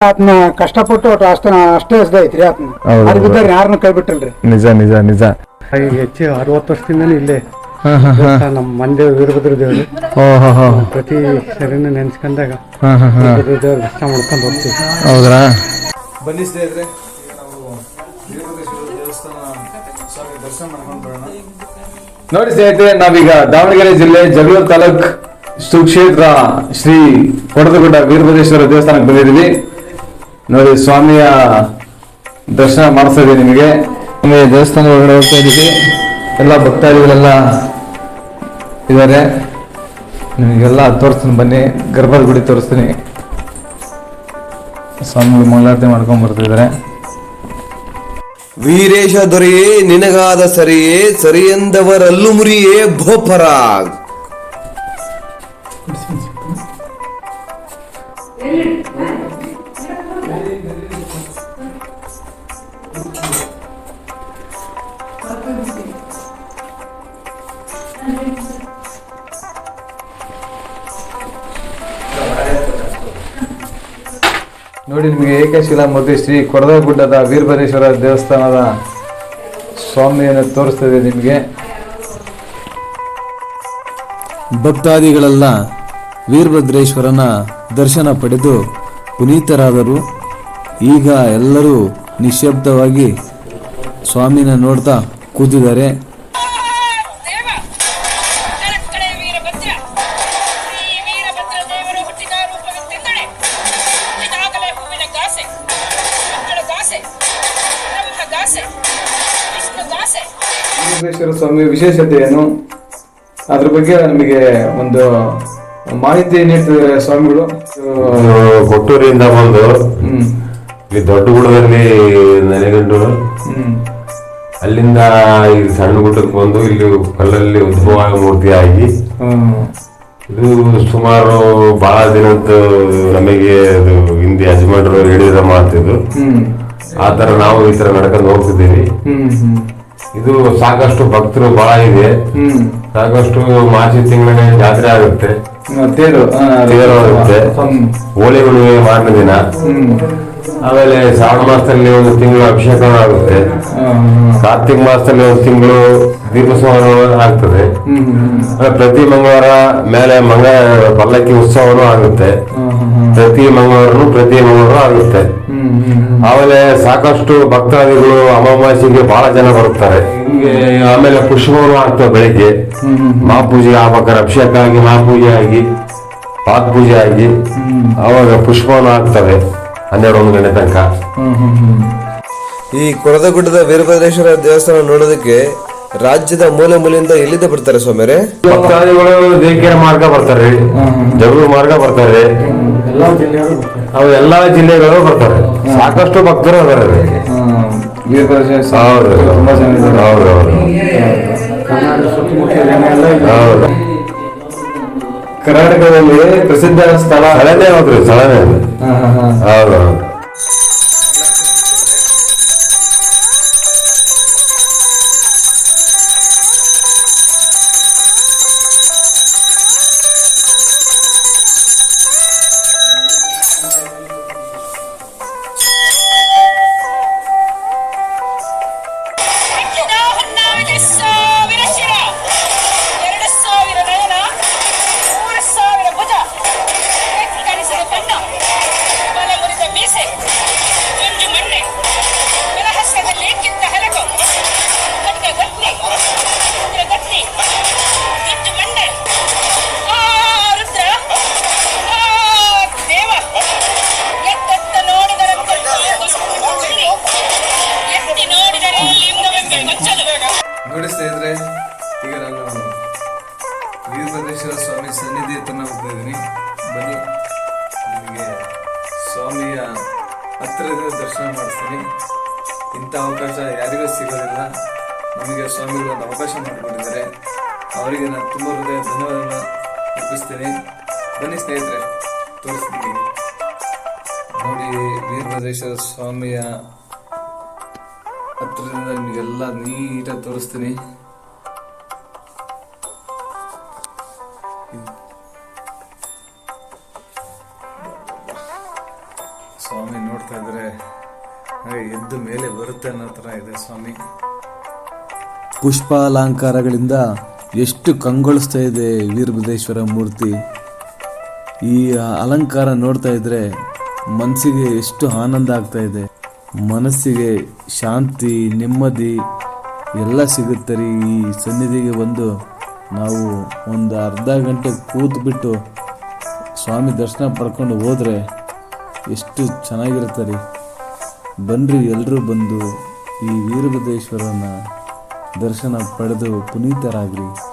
ಆತನ ಕಷ್ಟಪಟ್ಟು ಒಟ್ಟು ಅಷ್ಟ ಅಷ್ಟೇ ಹಸ್ದ ಐತ್ರಿ ಆತನ ಹೌದು. ಅದು ಬಿದ್ದಾರ ಯಾರನ್ನ ಕೈ ಬಿಟ್ಟಲ್ರಿ. ನಿಜ ನಿಜ ನಿಜ. ಈಗ ಹೆಚ್ಚು ಅರವತ್ತು ವರ್ಷದಿಂದ ಇಲ್ಲೇ. ನಮ್ ಮಂದಿ ಹಾ. ನಮ್ಮ ಮಂಡ್ಯ ವೀರಭದ್ರ ದೇವರು? ಓ ಹೋ ಹೋ ಪ್ರತಿ ಸರಿನ ನೆನ್ಸ್ಕೊಂಡಾಗ ಹಾ ಹಾ ಹಾ. ವೀರಭದ್ರ ದೇವ್ರ ದರ್ಶನ ಮಾಡ್ಕೊಂಡು ಹೋಗ್ತೀವಿ. ಹೌದ್ರಾ? ಬನ್ನಿ ಸ್ನೇಹಿತರೆ ಈಗ ನಾವು ವೀರಭದ್ರೇಶ್ವರ ದೇವಸ್ಥಾನ ಸ್ವಾಮಿ ದರ್ಶನ ಮಾಡ್ಕೊಂಡು ಬರೋಣ. ನೋಡಿ ಸ್ನೇಹಿತರೆ ನಾವೀಗ ದಾವಣಗೆರೆ ಜಿಲ್ಲೆ ಜಗಳೂರು ತಾಲೂಕ್ ಸುಕ್ಷೇತ್ರ ಶ್ರೀ ಕೊಡದಗುಡ್ಡ ವೀರಭದ್ರೇಶ್ವರ ದೇವಸ್ಥಾನಕ್ಕೆ ಬಂದಿದ್ದೀವಿ. ನೋಡಿ ಸ್ವಾಮಿಯ ದರ್ಶನ ಮಾಡಿಸ್ತಾ ನಿಮಗೆ. ನಿಮಗೆ ದೇವಸ್ಥಾನ ಒಳಗಡೆ ಹೋಗ್ತಾ ಇದ್ದೀವಿ. ಎಲ್ಲ ಭಕ್ತಾದಿಗಳೆಲ್ಲ ಇದ್ದಾರೆ. ನಿಮಗೆಲ್ಲ ತೋರಿಸ್ತೀನಿ ಬನ್ನಿ. ಗರ್ಭದ ಗುಡಿ ತೋರಿಸ್ತೀನಿ. ಸ್ವಾಮಿ ಮಂಗಳಾರತಿ ಮಾಡ್ಕೊಂಡು ಬರ್ತಿದ್ದಾರೆ ವೀರೇಶ ದೊರೆಯೇ ನಿನಗಾದ ಸರಿಯೇ ಸರಿಯೆಂದವರಲ್ಲು ಮುರಿಯೇ ಭೋಪರಾಗ್. ನೋಡಿ ನಿಮಗೆ ಏಕಶಿಲಾ ಮೂರ್ತಿ ಶ್ರೀ ಕೊಡದಗುಡ್ಡದ ವೀರಭದ್ರೇಶ್ವರ ದೇವಸ್ಥಾನದ ಸ್ವಾಮಿಯನ್ನು ತೋರಿಸ್ತದೆ ನಿಮಗೆ. ಭಕ್ತಾದಿಗಳೆಲ್ಲ ವೀರಭದ್ರೇಶ್ವರನ ದರ್ಶನ ಪಡೆದು ಪುನೀತರಾದರು. ಈಗ ಎಲ್ಲರೂ ನಿಶ್ಶಬ್ದವಾಗಿ ಸ್ವಾಮಿನ ನೋಡ್ತಾ ಕೂತಿದ್ದಾರೆ. ಸ್ವಾಮಿ ವಿಶೇಷತೆ ಏನು ಅದ್ರ ಬಗ್ಗೆ ನಮಗೆ ಒಂದು ಮಾಹಿತಿ ನೀಡ್ತಿದ್ದಾರೆ ಸ್ವಾಮಿಗಳು. ಕೊಟ್ಟೂರಿಂದ ಬಂದು ಇಲ್ಲಿ ದೊಡ್ಡಗುಡದಲ್ಲಿ ನೆಲೆಗಂಡು. ಅಲ್ಲಿಂದ ಈ ಸಣ್ಣ ಗುಡ್ಡಕ್ಕೆ ಬಂದು ಇಲ್ಲಿ ಕಲ್ಲಲ್ಲಿ ಉದ್ಭವ ಮೂರ್ತಿ ಆಗಿ ಇದು ಸುಮಾರು ಬಹಳ ದಿನದ್ದು ನಮಗೆ ಅದು ಹಿಂದೆ ಯಜಮಾನರು ಹೇಳಿದ್ರ ಮಾತಿದ್ದು ಆತರ ಆ ತರ ನಾವು ಈ ತರ ನಡ್ಕೊಂಡು ಹೋಗ್ತಿದ್ದೀವಿ. ಇದು ಸಾಕಷ್ಟು ಭಕ್ತರು ಬಹಳ ಇದೆ. ಸಾಕಷ್ಟು ಮಾರ್ಚ್ ತಿಂಗಳ ಜಾತ್ರೆ ಆಗುತ್ತೆ. ತೇರು ತೇರು ಆಗುತ್ತೆ. ಹೋಳಿ ಹುಣ್ಣಿಮೆ ಮಾರನೇ ದಿನ. ಆಮೇಲೆ ಶ್ರಾವಣ ಮಾಸದಲ್ಲಿ ಒಂದು ತಿಂಗಳು ಅಭಿಷೇಕ ಆಗುತ್ತೆ. ಕಾರ್ತಿಕ ಮಾಸದಲ್ಲಿ ಒಂದು ತಿಂಗಳು ದೀಪೋತ್ಸವ ಆಗ್ತದೆ. ಪ್ರತಿ ಮಂಗಳವಾರ ಮೇಲೆ ಮಂಗ ಪಲ್ಲಕ್ಕಿ ಉತ್ಸವನೂ ಆಗುತ್ತೆ. ಪ್ರತಿ ಮಂಗಳವಾರನು ಪ್ರತಿ ಮಂಗಳವಾರ ಆಗುತ್ತೆ. ಆಮೇಲೆ ಸಾಕಷ್ಟು ಭಕ್ತಾದಿಗಳು ಅಮಾವಾಸ್ಯೆಗೆ ಬಹಳ ಜನ ಬರುತ್ತಾರೆ. ಆಮೇಲೆ ಪುಷ್ಪವನ್ನು ಆಗ್ತವೆ ಬೆಳಿಗ್ಗೆ. ಮಹಾಪೂಜೆ ಆಗ್ಬೇಕಾದ್ರೆ ಅಭಿಷೇಕ ಆಗಿ ಮಹಾಪೂಜೆ ಆಗಿ ಪಾತ್ ಪೂಜೆ ಆಗಿ ಅವಾಗ ಪುಷ್ಪವನ್ನು ಆಗ್ತವೆ ಹನ್ನೆರಡು ಒಂದು ಗಂಟೆ ತನಕ. ಈ ಕೊರದಗುಡ್ಡದ ವೀರಭದ್ರೇಶ್ವರ ದೇವಸ್ಥಾನ ನೋಡೋದಕ್ಕೆ ರಾಜ್ಯದ ಮೂಲೆ ಮೂಲೆಯಿಂದ ಎಲ್ಲಿಂದ ಬರ್ತಾರೆ ಸ್ವಾಮಿಯರೇ? ಭಕ್ತಾದಿಗಳು ದೇಕಿರ ಮಾರ್ಗ ಬರ್ತಾರೆ. ಜಗಳೂರು ಮಾರ್ಗ ಬರ್ತಾರೆ. ಅವು ಎಲ್ಲಾ ಜಿಲ್ಲೆಗಳು ಬರ್ತಾರೆ. ಸಾಕಷ್ಟು ಭಕ್ತರು ಅದಾರೆ ಹೌದು. ಹೌದು ಹೌದು. ಹೌದು. ಕರ್ನಾಟಕದಲ್ಲಿ ಪ್ರಸಿದ್ಧ ಸ್ಥಳ ಸ್ಥಳನೇ ಹೌದ್ರಿ ಸ್ಥಳನೇ ಅದು. ಹಾ, ಹಾ, ಹಾ. ಹೌದು ಹೌದು. ವೀರಭದ್ರೇಶ್ವರ ಸ್ವಾಮಿ ಸನ್ನಿಧಿ ಹತ್ರ ಹೋಗ್ತಾ ಇದ್ದೀನಿ ಬನ್ನಿ. ನಿಮಗೆ ಸ್ವಾಮಿಯ ಹತ್ತಿರದ ದರ್ಶನ ಮಾಡಿಸ್ತೀನಿ. ಇಂಥ ಅವಕಾಶ ಯಾರಿಗೂ ಸಿಗೋದಿಲ್ಲ. ನಮಗೆ ಸ್ವಾಮಿಗಳು ಒಂದು ಅವಕಾಶ ಮಾಡಿಕೊಟ್ಟಿದ್ದಾರೆ. ಅವರಿಗೆ ನಾನು ತುಂಬ ಹೃದಯ ಧನ್ಯವಾದಗಳನ್ನು ಅರ್ಪಿಸ್ತೀನಿ. ಬನ್ನಿ ಸ್ನೇಹಿತರೆ, ತೋರಿಸ್ತೀನಿ. ನೋಡಿ, ವೀರಭದ್ರೇಶ್ವರ ಸ್ವಾಮಿಯ ಹತ್ತಿರದಿಂದ ನಿಮಗೆಲ್ಲ ನೀಟಾಗಿ ತೋರಿಸ್ತೀನಿ. ಸ್ವಾಮಿ ನೋಡ್ತಾ ಇದ್ರೆ ಎದ್ದು ಮೇಲೆ ಬರುತ್ತೆ ಅನ್ನೋ ಥರ ಇದೆ ಸ್ವಾಮಿ. ಪುಷ್ಪಾಲಂಕಾರಗಳಿಂದ ಎಷ್ಟು ಕಂಗೊಳಿಸ್ತಾ ಇದೆ ವೀರಭದ್ರೇಶ್ವರ ಮೂರ್ತಿ. ಈ ಅಲಂಕಾರ ನೋಡ್ತಾ ಇದ್ರೆ ಮನಸ್ಸಿಗೆ ಎಷ್ಟು ಆನಂದ ಆಗ್ತಾ ಇದೆ. ಮನಸ್ಸಿಗೆ ಶಾಂತಿ, ನೆಮ್ಮದಿ ಎಲ್ಲ ಸಿಗುತ್ತೆ ರೀ. ಈ ಸನ್ನಿಧಿಗೆ ಬಂದು ನಾವು ಒಂದು ಅರ್ಧ ಗಂಟೆ ಕೂತ್ಬಿಟ್ಟು ಸ್ವಾಮಿ ದರ್ಶನ ಪಡ್ಕೊಂಡು ಹೋದರೆ ಎಷ್ಟು ಚೆನ್ನಾಗಿರುತ್ತೆ ರೀ. ಬನ್ರಿ ಎಲ್ಲರೂ ಬಂದು ಈ ವೀರಭದ್ರೇಶ್ವರನ ದರ್ಶನ ಪಡೆದು ಪುನೀತರಾಗ್ರಿ.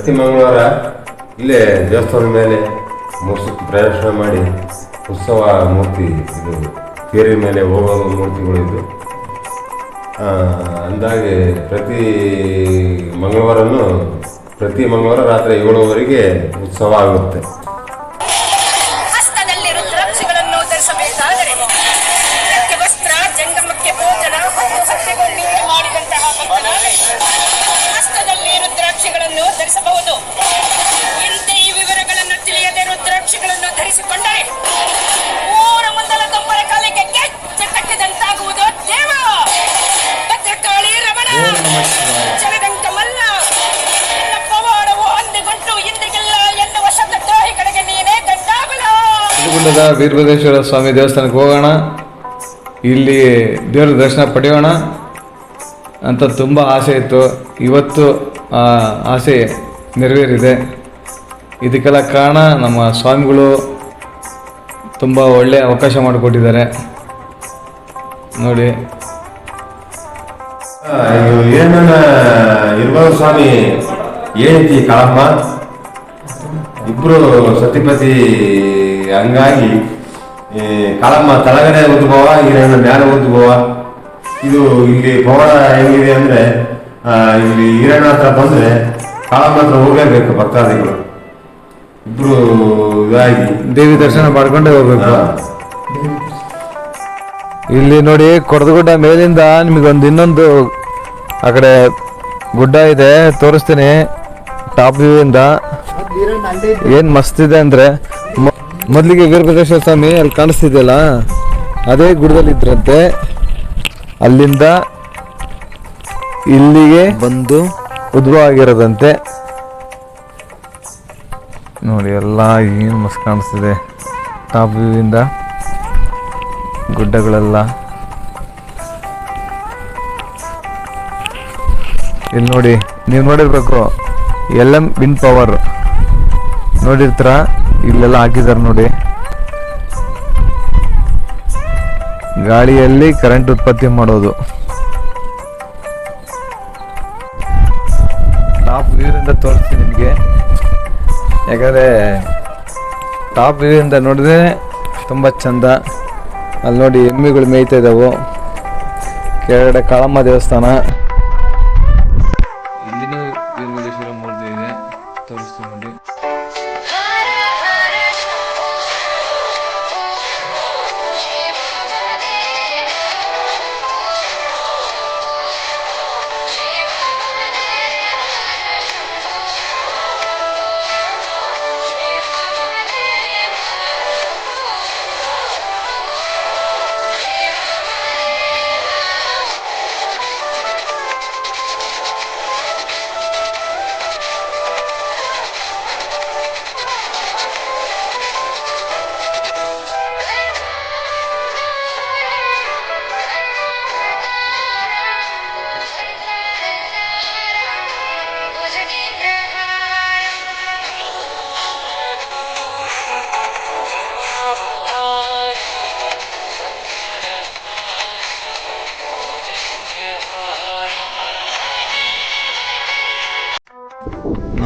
ಪ್ರತಿ ಮಂಗಳವಾರ ಇಲ್ಲೇ ದೇವಸ್ಥಾನದ ಮೇಲೆ ಮೂರು ಸುತ್ತು ಪ್ರದರ್ಶನ ಮಾಡಿ ಉತ್ಸವ ಮೂರ್ತಿ ಇದು ತೇರಿನ ಮೇಲೆ ಹೋಗುವ ಮೂರ್ತಿಗಳು ಇದ್ದು ಅಂದಾಗೆ ಪ್ರತಿ ಮಂಗಳವಾರನೂ ಪ್ರತಿ ಮಂಗಳವಾರ ರಾತ್ರಿ ಏಳುವರೆಗೆ ಉತ್ಸವ ಆಗುತ್ತೆ. ಗುಡ್ಡದ ವೀರಭದ್ರೇಶ್ವರ ಸ್ವಾಮಿ ದೇವಸ್ಥಾನಕ್ಕೆ ಹೋಗೋಣ. ಇಲ್ಲಿ ದೇವರ ದರ್ಶನ ಪಡೆಯೋಣ. ಅಂತ ತುಂಬ ಆಸೆ ಇತ್ತು. ಇವತ್ತು, ಆ, ಆಸೆ ನೆರವೇರಿದೆ. ಇದಕ್ಕೆಲ್ಲ ಕಾರಣ ನಮ್ಮ ಸ್ವಾಮಿಗಳು ತುಂಬ ಒಳ್ಳೆಯ ಅವಕಾಶ ಮಾಡಿಕೊಟ್ಟಿದ್ದಾರೆ. ನೋಡಿ. ಏನನ್ನ ಇರ್ಬೋದು ಸ್ವಾಮಿ? ಏನೈತಿ ಕಾಳಮ್ಮ ಇಬ್ರು ಸತಿಪತಿ ಹಂಗಾಗಿ ಈ ಕಾಳಮ್ಮ ತಳಗಡೆ ಉದ್ಭವ ಹಿರಣ್ಣ ಮ್ಯಾಲ ಉದ್ಭವ ಇದು ಇಲ್ಲಿ ಪವಾಡ ಹೆಂಗಿದೆ ಅಂದ್ರೆ ಆ, ಇಲ್ಲಿ ಹಿರಣ್ಣ ಹತ್ರ ಬಂದ್ರೆ ಕಾಳಮ್ಮ ಹತ್ರ ಹೋಗಲೇಬೇಕು ಭಕ್ತಾದಿಗಳು. ಇಬ್ರು ಇದಾಗಿ. ದೇವಿ ದರ್ಶನ ಮಾಡ್ಕೊಂಡೇ ಹೋಗ್ಬೇಕು. ಇಲ್ಲಿ ನೋಡಿ ಕೊಡದಗುಡ್ಡ ಮೇಲಿಂದ ನಿಮಗೊಂದು ಇನ್ನೊಂದು ಆ ಕಡೆ ಗುಡ್ಡ ಇದೆ ತೋರಿಸ್ತೀನಿ. ಟಾಪ್ ವ್ಯೂ ಇಂದ. ಏನು ಮಸ್ತ್ ಇದೆ ಅಂದ್ರೆ ಮೊದ್ಲಿಗೆ ವೀರಭದ್ರೇಶ್ವರ ಸ್ವಾಮಿ ಅಲ್ಲಿ ಕಾಣಿಸ್ತಿದೆಯಲ್ಲ ಅದೇ ಗುಡದಲ್ಲಿ ಇದ್ರಂತೆ. ಅಲ್ಲಿಂದ ಇಲ್ಲಿಗೆ ಬಂದು ಉದ್ಭವ ಆಗಿರೋದಂತೆ. ನೋಡಿ ಎಲ್ಲ ಏನು ಮಸ್ತ್ ಕಾಣಿಸ್ತಿದೆ. ಟಾಪ್ ವ್ಯೂವಿಂದ ಇಂದ ಗುಡ್ಡಗಳೆಲ್ಲ. ಇಲ್ಲಿ ನೋಡಿ ನೀವು ನೋಡಿರ್ಬೇಕು ಎಲ್ ಎಂ ವಿನ್ ಪವರ್ ನೋಡಿರ್ತೀರ? ಇಲ್ಲೆಲ್ಲ ಹಾಕಿದ್ದಾರೆ ನೋಡಿ. ಗಾಳಿಯಲ್ಲಿ ಕರೆಂಟ್ ಉತ್ಪತ್ತಿ ಮಾಡೋದು. ಟಾಪ್ ವ್ಯೂ ಇಂದ ತೋರಿಸ್ತೀನಿ ನಿಮಗೆ. ಯಾಕಂದರೆ ಟಾಪ್ ವ್ಯೂ ಇಂದ ನೋಡಿದ್ರೆ ತುಂಬ ಚಂದ. ಅಲ್ಲಿ ನೋಡಿ ಎಮ್ಮಿಗಳು ಮೇಯ್ತಾ ಇದ್ದಾವೆ ಕೆಳಗಡೆ ಕಾಳಮ್ಮ ದೇವಸ್ಥಾನ.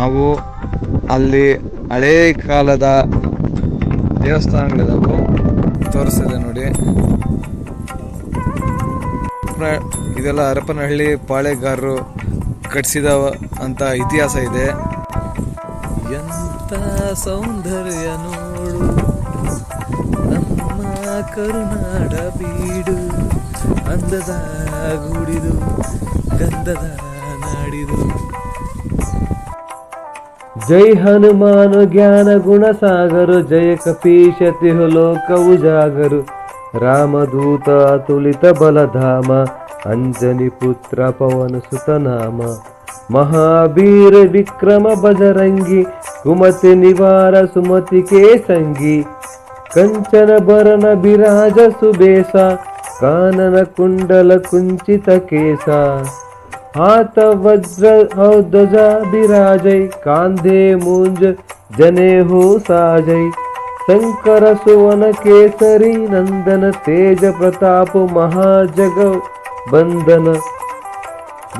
ನಾವು ಅಲ್ಲಿ ಹಳೇ ಕಾಲದ ದೇವಸ್ಥಾನಗಳಿದಾವು. ತೋರಿಸಿದೆ ನೋಡಿ. ಇದೆಲ್ಲ ಹರಪನಹಳ್ಳಿ ಪಾಳೆಗಾರರು ಕಟ್ಸಿದ ಅಂತ ಇತಿಹಾಸ ಇದೆ. ಎಂತ ಸೌಂದರ್ಯ ನೋಡು. ನಮ್ಮ ಕರುನಾಡ ಬೀಡು. ಅಂದದ ಗುಡಿದು ಗಂಧದ ನಾಡಿದು. జై హనుమాను జ్ఞాన గుణ సాగరు జయ కపీశతిహు లోకవు జాగరు. రామదూత అతులిత బలధామ అంజని పుత్ర పవన సుతనామ. మహాబీర విక్రమ బజరంగి కుమతి నివార సుమతి కేసంగి కంచన భరణ బిరాజ సుబేస కానన కుండల కుంచిత కేసా आत वज्र औजभिराज कान्धे मुञ्ज जनेहु साजै। शङ्कर सुवन केसरि नन्दन तेज प्रताप महाजग बन्दन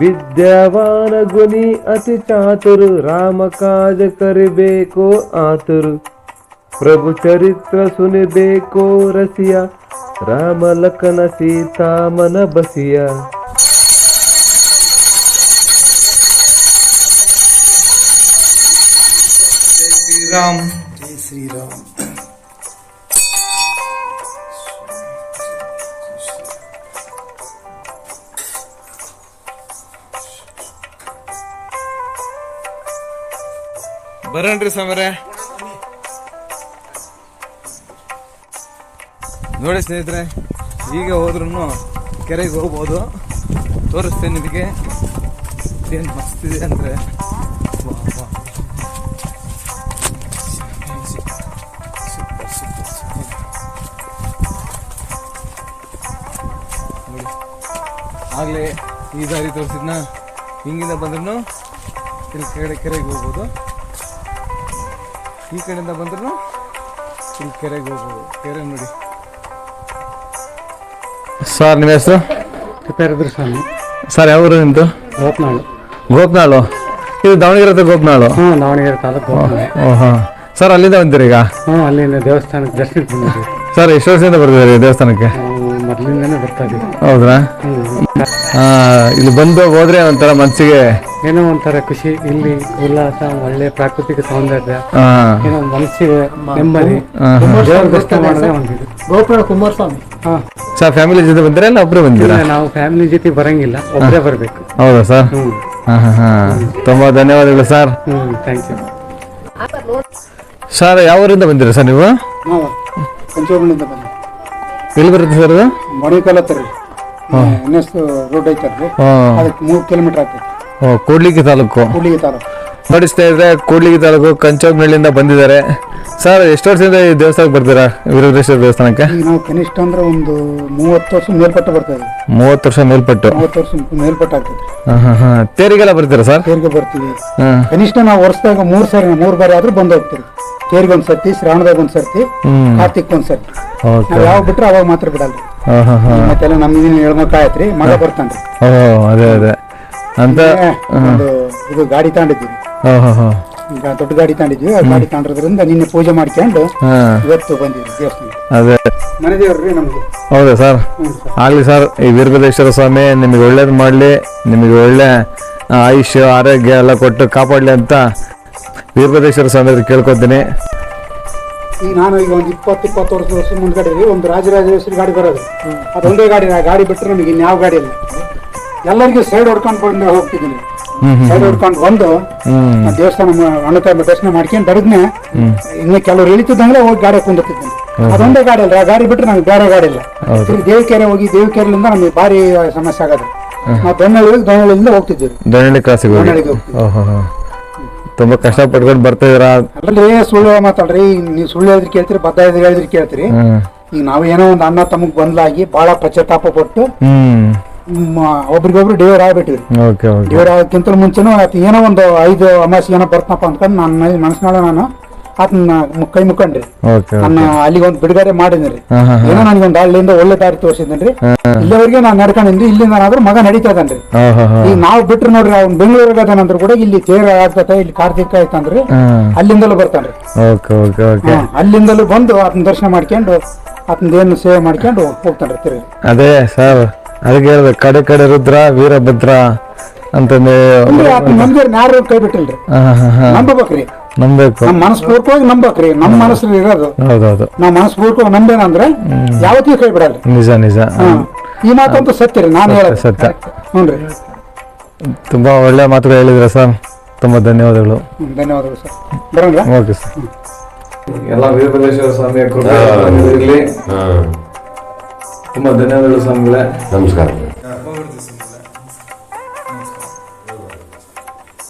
विद्यावान गुनि अति चातुरु रामकाज करि बो आतुर। प्रभु चरित्र सुनि बो रसिया सीता मन बसिया। ಶ್ರೀರಾಮ್. ಜೈ ಶ್ರೀರಾಮ್. ಬರಣ್ರಿ ಸಮರೆ. ನೋಡಿ ಸ್ನೇಹಿತರೆ ಈಗ ಹೋದ್ರೂ ಕೆರೆಗೆ ಹೋಗ್ಬೋದು. ತೋರಿಸ್ತೇನೆ ಇದಕ್ಕೆ ಏನು ಮಸ್ತಿದೆ ಅಂದರೆ. ಈ ದಾರಿ ತೋರಿಸಿದ್ನ. ಹಿಂಗಿಂದ ಬಂದ್ರೂ ಇಲ್ಲಿ ಕೆರೆ ಕೆರೆಗೆ ಹೋಗ್ಬೋದು. ಈ ಕಡೆಯಿಂದ ಬಂದ್ರು ಇಲ್ಲಿ ಕೆರೆಗೆ ಹೋಗ್ಬೋದು. ಕೆರೆ ನೋಡಿ. ಸರ್ ನಿಮ್ಮ ಹೆಸರು? ತಿಪ್ಪೇರುದ್ರ ಸ್ವಾಮಿ ಸರ್ ಯಾವ ಊರು ನಿಮ್ಮದು ಗೋಪ್ನಾಳು. ಗೋಪ್ನಾಳು? ಇದು ದಾವಣಗೆರೆ ಹತ್ರ ಗೋಪ್ನಾಳು? ಹ್ಞೂ ದಾವಣಗೆರೆ ತಾಲೂಕು ಗೋಪನಾಳು. ಓ ಹಾಂ. ಸರ್ ಅಲ್ಲಿಂದ ಬಂದಿರಿ ಈಗ? ಹ್ಞೂ ಅಲ್ಲಿಂದ ದೇವಸ್ಥಾನಕ್ಕೆ ದರ್ಶನಕ್ಕೆ ಬಂದಿದ್ವಿ ಸರ್ ಎಷ್ಟು ವರ್ಷದಿಂದ ಬರ್ತಿದ್ದೀರಿ ದೇವಸ್ಥಾನಕ್ಕೆ? ನಾವು ಮೊದಲಿಂದನೇ ಬರ್ತಾ ಇದ್ದೀವಿ. ಹೌದ್ರಾ? ಆ, ಇಲ್ಲಿ ಬಂದು ಹೋದ್ರೆ ಒಂಥರ ಮನಸ್ಸಿಗೆ ಏನೋ ಒಂಥರ ಖುಷಿ ಇಲ್ಲಿ ಉಲ್ಲಾಸ ಒಳ್ಳೆ ಪ್ರಾಕೃತಿಕ ಸೌಂದರ್ಯ ಆ, ಏನೋ ಮನಸ್ಸಿಗೆ ನೆಮ್ಮದಿ. ದೇವರ ದರ್ಶನ ಮಾಡಿದ್ರೆ ಒಂದಿದೆ. ಗೋಪಾಳ ಕುಮಾರಸ್ವಾಮಿ. ಹಾಂ. ಸರ್ ಫ್ಯಾಮಿಲಿ ಜೊತೆ ಬಂದ್ರೆ ಇಲ್ಲ ಒಬ್ಬರೇ ಬಂದಿರಾ? ನಾವು ಫ್ಯಾಮಿಲಿ ಜೊತೆ ಬರಂಗಿಲ್ಲ ಒಬ್ಬರೇ ಬರಬೇಕು. ಹೌದಾ ಸರ್? ತುಂಬಾ ಹಾಂ ಹಾಂ ಹಾಂ. ಧನ್ಯವಾದಗಳು ಸರ್. ಹ್ಞೂ ಥ್ಯಾಂಕ್ ಯು ಸರ್ ಯಾವ ಊರಿಂದ ಬಂದಿರಾ ಸರ್ ನೀವು? ಎಲ್ಲಿ ಬರುತ್ತೆ ಸರ್ ಅದು? ಮಣಿಕಾಲ ಹತ್ರ ಎನ್ ಎಸ್ ರೋಡ್ ಐತಲ್ರಿ. ಅದಕ್ಕೆ ಮೂರು ಕಿಲೋಮೀಟರ್ ಆಗ್ತೈತಿ ಕೂಡ್ಲಿಗಿ ತಾಲೂಕು. ಕೂಡ್ಲಿಗಿ ತಾಲೂಕು. ನೋಡಿ ಸ್ನೇಹಿತರೆ ಕೂಡ್ಲಿಗಿ ತಾಲೂಕು ಕಂಚೋಗ್ನಳ್ಳಿಯಿಂದ ಬಂದಿದ್ದಾರೆ. ಸರ್ ಎಷ್ಟು ವರ್ಷದಿಂದ ಈ ದೇವಸ್ಥಾನಕ್ಕೆ ಬರ್ತೀರಾ ವೀರಭದ್ರೇಶ್ವರ ದೇವಸ್ಥಾನಕ್ಕೆ? ಈಗ ನಾವು ಕನಿಷ್ಠ ಅಂದ್ರೆ ಒಂದು ಮೂವತ್ತು ವರ್ಷ ಮೇಲ್ಪಟ್ಟು ಬರ್ತಾ ಇದ್ವಿ. ಮೂವತ್ತು ವರ್ಷ ಮೇಲ್ಪಟ್ಟು. ಮೂವತ್ತು ವರ್ಷ ಮೇಲ್ಪಟ್ಟು ಆಗ್ತೈತಿ ಹಾಂ ಹಾಂ ಹಾಂ. ತೇರಿಗೆಲ್ಲ ಬರ್ತೀರಾ ಸರ್? ತೇರಿಗೆ ಬರ್ತೀವಿ. ಹಾಂ. ಕನಿಷ್ಠ ನಾವು ವರ್ಷದಾಗ ಮೂರು ಸಾರಿ ಮೂರು ಬಾರಿ ಆದ್ರೂ ಬಂದು ಹೋಗ್ತೀವಿ. ತೇರಿಗೆ ಒಂದ್ ಸರ್ತಿ ಶ್ರಾವಣದಾಗ ಒಂದ್ ಸರ್ತಿ. ಕಾರ್ತಿಕ್ ಒಂದ್ ಸರ್ತಿ ನಾವ್ ಯಾವಾಗ ಬಿಟ್ರೆ ಅವಾಗ ಮಾತ್ರ ಬಿಡಲ್ಲ ಮತ್ತೆಲ್ಲ ಹೇಳ್ಮಕ್ಕ ಆಯ್ತ್ರಿ ಮಗ ಬರ್ತಾನ್ರಿ. ಅದೇ ಅದೇ. ಅಂತ? ಒಂದು ಇದು ಗಾಡಿ ಈಗ ದೊಡ್ಡ ಗಾಡಿ ತಗೊಂಡಿದ್ವಿ ಆ ಗಾಡಿ ತಾಂಡ್ರದ್ರಿಂದ ನಿನ್ನೆ ಪೂಜೆ ಮಾಡ್ಕೊಂಡು ಇವತ್ತು ಬಂದಿದ್ವಿ ದೇವಸ್ಥಾನ ಅದೇ. ಮನೆ ದೇವ್ರಿ ನಮ್ಗೆ ಹೌದಾ ಸರ್? ಆಗ್ಲಿ ಸರ್ ಈ ವೀರಭದ್ರೇಶ್ವರ ಸ್ವಾಮಿ ನಿಮಗೆ ಒಳ್ಳೇದು ಮಾಡಲಿ ನಿಮಗೆ ಒಳ್ಳೆ ಆಯುಷ್ಯ ಆರೋಗ್ಯ ಎಲ್ಲ ಕೊಟ್ಟು ಕಾಪಾಡಲಿ ಅಂತ ವೀರಭದ್ರೇಶ್ವರ ಸ್ವಾಮಿ ಹತ್ರ ಕೇಳ್ಕೊತೀನಿ. ಈಗ ನಾನು ಈಗ ಒಂದು ಇಪ್ಪತ್ತು ಇಪ್ಪತ್ತು ವರ್ಷ ವರ್ಷ ಮುಂದ್ಗಡೆ ಒಂದು ರಾಜರಾಜೇಶ್ವರಿ ಗಾಡಿ ಬರೋದು. ಅದೊಂದೇ ಗಾಡಿ ಆ ಗಾಡಿ ಬಿಟ್ಟರೆ ನಮಗೆ ಇನ್ಯಾವ ಗಾಡಿ ಇಲ್ಲ. ಎಲ್ಲರಿಗೂ ಸೈಡ್ ಹೊಡ್ಕೊಂಡು ಬಂದು ಹೋಗ್ತಿದ್ದೀನಿ. ಸೈಡ್ ಹೊಡ್ಕೊಂಡು ಬಂದು ದೇವಸ್ಥಾನ ಅಣ್ಣತಾಯಿ ದರ್ಶನ ಮಾಡ್ಕೊಂಡು ಬರದ್ನೆ ಇನ್ನು ಕೆಲವ್ರು ಇಳಿತಿದ್ದಂಗೆ ಹೋಗಿ ಗಾಡಿ ಕುಂದಿರ್ತಿದ್ದೀನಿ ಅದೊಂದೇ ಗಾಡಿ ಅಲ್ಲ ಆ ಗಾಡಿ ಬಿಟ್ಟರೆ ನಮ್ಗೆ ಬೇರೆ ಗಾಡಿ ಇಲ್ಲ. ದೇವಕೆರೆ ಹೋಗಿ ದೇವಿಕೆರೆಲಿಂದ ನಮಗೆ ಭಾರಿ ಸಮಸ್ಯೆ ಆಗೋದು. ನಾವು ದೊಣ್ಣಳ್ಳಿ ದೊಣ್ಣಳ್ಳಿಯಿಂದ ಹೋಗ್ತಿದ್ದೀವಿ. ದೊಣ್ಣಳ್ಳಿ ಕ್ರಾಸಿಗೆ ದೊಣ್ಣಳ್ಳಿಗೆ ಕಷ್ಟ ಪಟ್ಕೊಂಡು ತುಂಬ ಬರ್ತಾ ಇದ್ರ ಸುಳ್ಳು ಮಾತಾಡ್ರಿ. ನೀವು ಸುಳ್ಳು ಹೇಳಿದ್ರೆ ಕೇಳ್ತೀರಿ ಬದ್ಧ ಹೇಳಿದ್ರೆ ಹೇಳಿದ್ರೆ ಕೇಳ್ತೀರಿ. ಈಗ ನಾವು ಏನೋ ಒಂದು ಅಣ್ಣ ತಮಗ್ ಬಂದ್ಲಾಗಿ ಬಹಳ ಪಶ್ಚಾತ್ತಾಪ ಪಟ್ಟು ಒಬ್ರಿಗೊಬ್ರು ಡೇವರ್ ಆಗ್ಬಿಟ್ಟಿವಿ ಓಕೆ ಆಗಕ್ಕಿಂತ ಮುಂಚೆನೂ ಏನೋ ಒಂದು ಐದು ಅಮಾಸಿ ಏನೋ ಬರ್ತಪ್ಪ ಅಂತ ನನ್ನ ಮನಸ್ಸಿನಾಗ ನಾನು ಆತನ ಕೈ ಮುಕ್ಕಂಡ್ರಿ ಓಕೆ ನನ್ನ ಅಲ್ಲಿಗೆ ಒಂದು ಬಿಡುಗಡೆ ಮಾಡಿದ್ರಿ. ಏನೋ ನನಗೆ ಒಂದು ಹಳ್ಳಿಯಿಂದ ಒಳ್ಳೆ ದಾರಿ ತೋರಿಸಿದ್ರಿ ಇಲ್ಲಿವರೆಗೆ ನಾನು ನಡ್ಕೊಂಡಿದ್ರಿ ಇಲ್ಲಿಂದ ನಾನಾದ್ರೂ ಮಗ ನಡೀತದನ್ರಿ. ಈಗ ನಾವು ಬಿಟ್ರು ನೋಡ್ರಿ ಅವ್ನು ಬೆಂಗಳೂರಿಗೆ ಅದಾನಂದ್ರು ಕೂಡ ಇಲ್ಲಿ ಚೇರ ಆಗ್ತೈತೆ ಇಲ್ಲಿ ಕಾರ್ತಿಕ ಆಯ್ತಂದ್ರಿ ಅಲ್ಲಿಂದಲೂ ಬರ್ತಾನ್ರಿ. ಅಲ್ಲಿಂದಲೂ ಬಂದು ಆತನ ದರ್ಶನ ಮಾಡ್ಕೊಂಡು ಆತನ ಏನು ಸೇವೆ ಮಾಡ್ಕೊಂಡು ಹೋಗ್ತಾನ್ರಿ ತಿರುಗಿ. ಅದೇ ಸರ್ ಅದಕ್ಕೆ ಹೇಳ್ದೆ ಕಡೆ ಕಡೆ ರುದ್ರ ವೀರಭದ್ರ ಅಂತಂದ್ರೆ ನಮ್ಗೆ ಯಾರು ಕೈ ಬಿಟ್ಟಿಲ್ರಿ. ನಂಬಬೇಕ್ರಿ. ನಂಬೇಕು. ನಮ್ ಮನಸ್ಪೂರ್ವಕವಾಗಿ ನಂಬಕ್ರಿ. ನಮ್ಮ ಮನಸ್ಸಲ್ಲಿ ಇರೋದು. ಹೌದೌದು. ಮನಸ್ಸು ಮನಸ್ಪೂರ್ವಕವಾಗಿ ನಂಬೇನಂದ್ರೆ ಯಾವತ್ತಿಗೂ ಕೈ ಬಿಡಲ್ಲ. ನಿಜ ನಿಜ. ಹಾ. ಈ ಮಾತಂತೂ ಸತ್ಯ ರೀ ನಾನು ಹೇಳ ಸತ್ಯ. ಹ್ಞೂ ತುಂಬಾ ಒಳ್ಳೆ ಮಾತುಗಳು ಹೇಳಿದ್ರ ಸರ್. ತುಂಬಾ ಧನ್ಯವಾದಗಳು. ಧನ್ಯವಾದಗಳು ಸರ್. ಬರೋಣ? Okay sir. ಎಲ್ಲ ವೀರಭದ್ರೇಶ್ವರ ಸ್ವಾಮಿಯ ಕೃಪೆ ಇರಲಿ. ತುಂಬಾ ಧನ್ಯವಾದಗಳು ಸ್ವಾಮಿಗಳೇ. ನಮಸ್ಕಾರ.